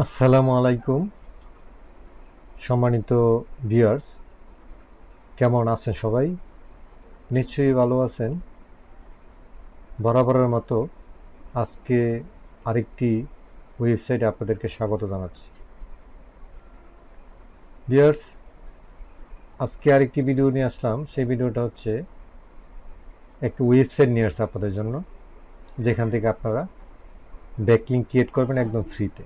আসসালামু আলাইকুম, সম্মানিত ভিউয়ার্স। কেমন আছেন সবাই? নিশ্চয়ই ভালো আছেন। বরাবরের মতো আজকে আরেকটি ওয়েবসাইটে আপনাদেরকে স্বাগত জানাচ্ছি। ভিউয়ার্স, আজকে আরেকটি ভিডিও নিয়ে আসলাম। সেই ভিডিওটা হচ্ছে একটি ওয়েবসাইট নিয়ে আসছে আপনাদের জন্য, যেখান থেকে আপনারা ব্যাকিং ক্রিয়েট করবেন একদম ফ্রিতে।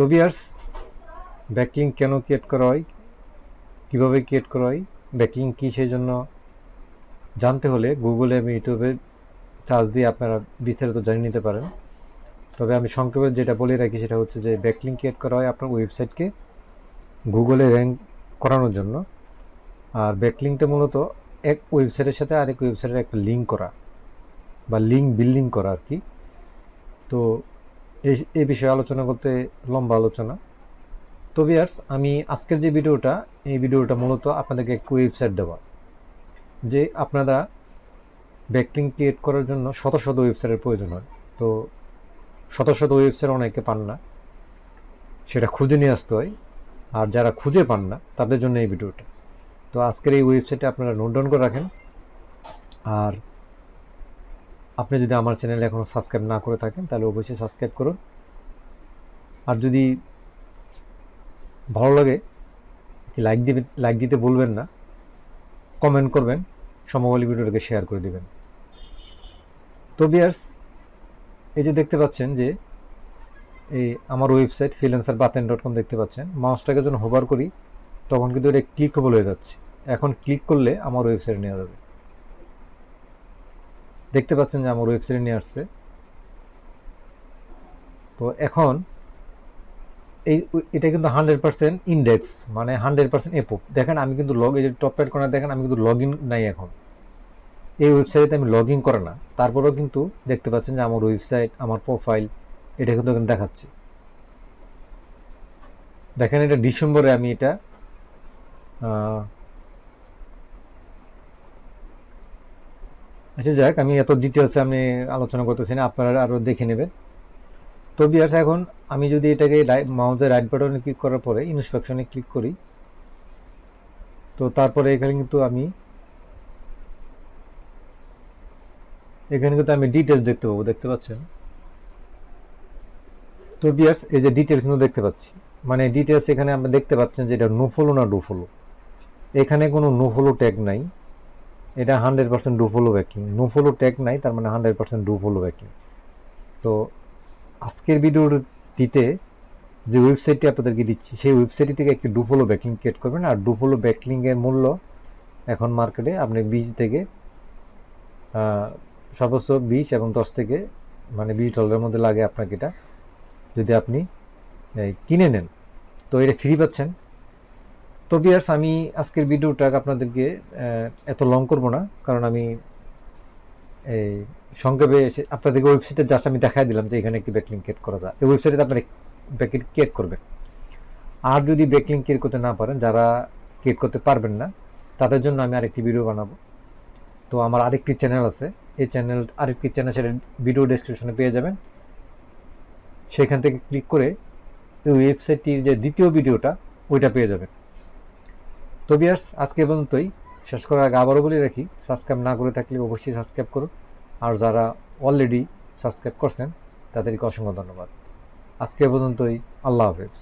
তো বিয়ার্স কেন ক্রিয়েট করা হয়? কীভাবে ক্রিয়েট করা হয়? ব্যাকলিং কী সেই জন্য জানতে হলে গুগলে এবং ইউটিউবে চার্জ দিয়ে আপনারা বিস্তারিত জানিয়ে নিতে পারেন। তবে আমি সংক্ষেপে যেটা বলে রাখি সেটা হচ্ছে যে ব্যাকলিং ক্রিয়েট করা হয় আপনার ওয়েবসাইটকে গুগলে র্যাঙ্ক করানোর জন্য। আর ব্যাকলিংটা মূলত এক ওয়েবসাইটের সাথে আরেক ওয়েবসাইটের একটা লিঙ্ক করা বা লিঙ্ক বিল্ডিং করা আর কি। তো এই এই বিষয়ে আলোচনা করতে লম্বা আলোচনা। তো বিয়ার্স আমি আজকের যে ভিডিওটা, এই ভিডিওটা মূলত আপনাদেরকে একটু ওয়েবসাইট দেওয়া যে আপনারা ব্যাকলিং ক্রিয়েট করার জন্য শত শত ওয়েবসাইটের প্রয়োজন হয়। তো শত শত ওয়েবসাইট অনেকে পান না, সেটা খুঁজে নিয়ে আসতে হয়। আর যারা খুঁজে পান না, তাদের জন্য এই ভিডিওটা। তো আজকের এই ওয়েবসাইটে আপনারা নোট ডাউন করে রাখেন। আর আপনি যদি আমার চ্যানেলে এখনও সাবস্ক্রাইব না করে থাকেন, তাহলে অবশ্যই সাবস্ক্রাইব করুন। আর যদি ভালো লাগে লাইক দিবে লাইক দিতে বলবেন না কমেন্ট করবেন সমবলী ভিডিওটাকে শেয়ার করে দিবেন। তো বিয়ার্স এই যে দেখতে পাচ্ছেন যে, এই আমার website freelancer Baten dot com দেখতে পাচ্ছেন মাউসটাকে যখন হোভার করি, তখন কিন্তু এটা ক্লিকবল হয়ে যাচ্ছে। এখন ক্লিক করলে আমার ওয়েবসাইটে নেওয়া যাবে। দেখতে পাচ্ছেন যে আমার ওয়েবসাইটে নিয়ে আসছে। তো এখন এই এটা কিন্তু হান্ড্রেড পার্সেন্ট ইন্ডেক্স মানে হান্ড্রেড পার্সেন্ট এপো দেখেন, আমি কিন্তু লগ এই যে টপ প্যাড কর্নার দেখেন, আমি কিন্তু লগ ইন নাই এখন। এই ওয়েবসাইটে আমি লগ ইন করে না। তারপরেও কিন্তু দেখতে পাচ্ছেন যে আমার ওয়েবসাইট আমার প্রোফাইল এটা কিন্তু এখানে দেখাচ্ছে। দেখেন, এটা ডিসেম্বরে আমি এটা আচ্ছা যাক, আমি এত ডিটেলসে আমি আলোচনা করতেছি না, আপনারা আরও দেখে নেবেন। তো বিয়ার্স এখন আমি যদি এটাকে মাউজের রাইট বাটনে ক্লিক করার পরে ইনস্পেকশনে ক্লিক করি, তো তারপরে এখানে কিন্তু আমি, এখানে কিন্তু আমি ডিটেলস দেখতে পাবো, দেখতে পাচ্ছেন? তো বিয়ার্স এই যে ডিটেল কিন্তু দেখতে পাচ্ছি। মানে ডিটেলস এখানে আমরা দেখতে পাচ্ছেন যে এটা নো ফলো না ডু ফলো এখানে কোনো নো ফলো ট্যাগ নাই। এটা hundred percent do follow backing no follow tag নাই, তার মানে hundred percent do follow backing তো আজকের ভিডিওটিতে যে ওয়েবসাইটটি আপনাদেরকে দিচ্ছি, সেই ওয়েবসাইটটি থেকে একটি ডু ফলো ব্যাকলিং ক্রিয়েট করবেন। আর ডু ফলো ব্যাকলিংয়ের মূল্য এখন মার্কেটে আপনি বিশ থেকে সর্বোচ্চ বিশ এবং দশ থেকে মানে বিশ ডলারের মধ্যে লাগে আপনাকে এটা। যদি আপনি কিনে নেন, তো এটা ফ্রি পাচ্ছেন। তো বিয়ার্স আমি আজকের ভিডিওটা আপনাদেরকে এত লং করব না, কারণ আমি এই সংক্ষেপে এসে আপনাদেরকে ওয়েবসাইটে জাস্ট আমি দেখাই দিলাম যে এখানে একটি ব্যাকলিং ক্রিয়েট করা যায়। এই ওয়েবসাইটে আপনারা ব্যাকেট ক্রিয়েট করবেন। আর যদি ব্যাকলিং ক্রিয়েট করতে না পারেন, যারা ক্রিয়েট করতে পারবেন না, তাদের জন্য আমি আরেকটি ভিডিও বানাবো। তো আমার আরেকটি চ্যানেল আছে। এই চ্যানেল আরেকটি চ্যানেল সেটা ভিডিও ডেসক্রিপশনে পেয়ে যাবেন। সেখান থেকে ক্লিক করে এই ওয়েবসাইটটির যে দ্বিতীয় ভিডিওটা ওইটা পেয়ে যাবেন। তো বিয়ার্স আজকে পর্যন্তই। শেষ করার আগে আবারও বলে রাখি সাবস্ক্রাইব না করে থাকলে অবশ্যই সাবস্ক্রাইব করুন। আর যারা অলরেডি সাবস্ক্রাইব করছেন, তাদেরকে অসংখ্য ধন্যবাদ। আজকে পর্যন্তই, আল্লাহ হাফেজ।